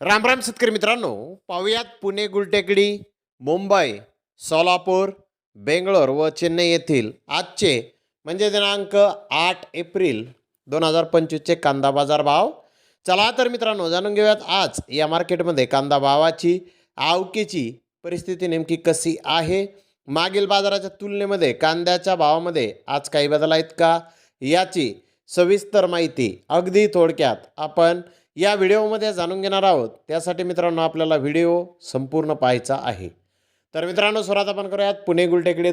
राम राम शेतकरी मित्रांनो पाहुयात पुणे गुलटेकडी मुंबई सोलापूर बेंगलोर व चेन्नई येथील आजचे म्हणजे दिनांक आठ एप्रिल दोन हजार पंचवीसचे कांदा बाजार भाव. चला तर मित्रांनो जाणून घेऊयात आज या मार्केटमध्ये कांदा भावाची आवकेची परिस्थिती नेमकी कशी आहे? मागील बाजाराच्या तुलनेमध्ये कांद्याच्या भावामध्ये आज काही बदल आहेत का? याची सविस्तर माहिती अगदी थोडक्यात आपण या व्हिडिओमध्ये जाणून घेणार आहोत. त्यासाठी मित्रांनो आपल्याला व्हिडिओ संपूर्ण पाहायचा आहे. तर मित्रांनो सुरुवात आपण करूयात पुणे गुलटेकडे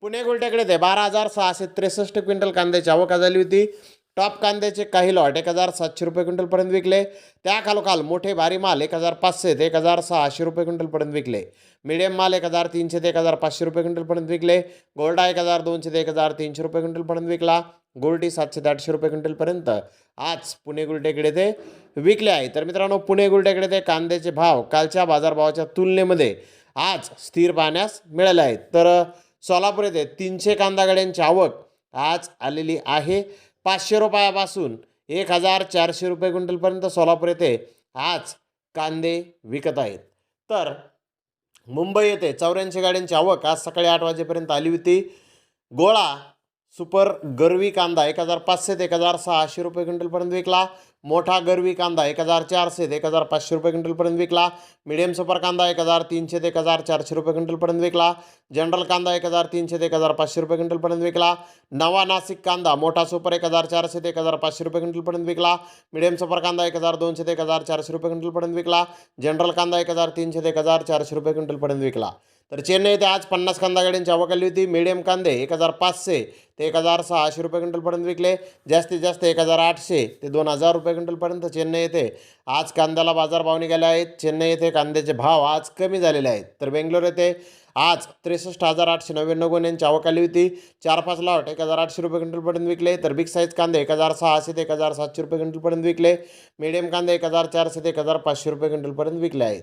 पुणे गुलटेकडे ते बारा हजार सहाशे त्रेसष्ट क्विंटल कांद्याची आवक झाली होती. टॉप कांद्याचे काही लॉट एक हजार सातशे रुपये क्विंटलपर्यंत विकले. त्याखालोखाल मोठे भारी माल एक हजार पाचशे ते एक हजार सहाशे रुपये क्विंटलपर्यंत विकले. मिडियम माल एक हजार तीनशे ते एक हजार पाचशे रुपये क्विंटलपर्यंत विकले. गोल्डा एक हजार दोनशे ते एक हजार तीनशे रुपये क्विंटलपर्यंत विकला. गोल्डी सातशे ते आठशे रुपये क्विंटलपर्यंत आज पुणे गुलटेकडे ते विकले आहे. तर मित्रांनो पुणे गुलटेकडे ते कांद्याचे भाव कालच्या बाजारभावाच्या तुलनेमध्ये आज स्थिर पाहण्यास मिळाले आहेत. तर सोलापूर येथे तीनशे कांदा गाड्यांची आवक आज आलेली आहे. पाचशे रुपयापासून एक हजार चारशे रुपये क्विंटलपर्यंत सोलापूर येथे आज कांदे विकत आहेत. तर मुंबई येथे चौऱ्याऐंशी गाड्यांची आवक आज सकाळी आठ वाजेपर्यंत आली होती. गोळा सुपर गरवी कांदा एक हजार पाचशे ते एक हजार सहाशे रुपये क्विंटलपर्यंत विकला. मोठा गरवी कांदा एक हजार चारशे ते एक हजार पाचशे रुपये क्विंटलपर्यंत विकला. मिडियम सुपर कांदा एक हजार तीनशे ते एक हजार चारशे रुपये क्विंटलपर्यंत विकला. जनरल कांदा एक हजार तीनशे ते एक हजार पाचशे रुपये क्विंटलपर्यंत विकला. नवा नाशिक कांदा मोठा सुपर एक हजार चारशे ते एक हजार पाचशे रुपये क्विंटलपर्यंत विकला. मिडियम सुपर कांदा एक हजार दोनशे ते एक हजार चारशे रुपये क्विंटलपर्यंत विकला. जनरल कांदा एक हजार तीनशे ते एक हजार चारशे रुपये क्विंटलपर्यंत विकला. तर चेन्नई येथे आज पन्नास कांदा गाड्यांची आवक आली होती. मिडियम कांदे एक हजार पाचशे ते एक हजार सहाशे रुपये क्विंटलपर्यंत विकले. जास्तीत जास्त एक हजार आठशे ते दोन हजार रुपये क्विंटलपर्यंत चेन्नई येथे आज कांद्याला बाजारभाव निघाले आहेत. चेन्नई येथे कांद्याचे भाव आज कमी झालेले आहेत. तर बेंगलोर येथे आज त्रेसष्ट हजार आठशे नव्याण्णव गुन्ह्यांची आवक आली होती. चार पाच लॉट एक हजार आठशे रुपये क्विंटलपर्यंत विकले. तर बिग साईज कांदे एक हजार सहाशे ते एक हजार सातशे रुपये क्विंटलपर्यंत विकले. मिडियम कांदे एक हजार चारशे ते एक हजार पाचशे रुपये क्विंटलपर्यंत विकले आहेत.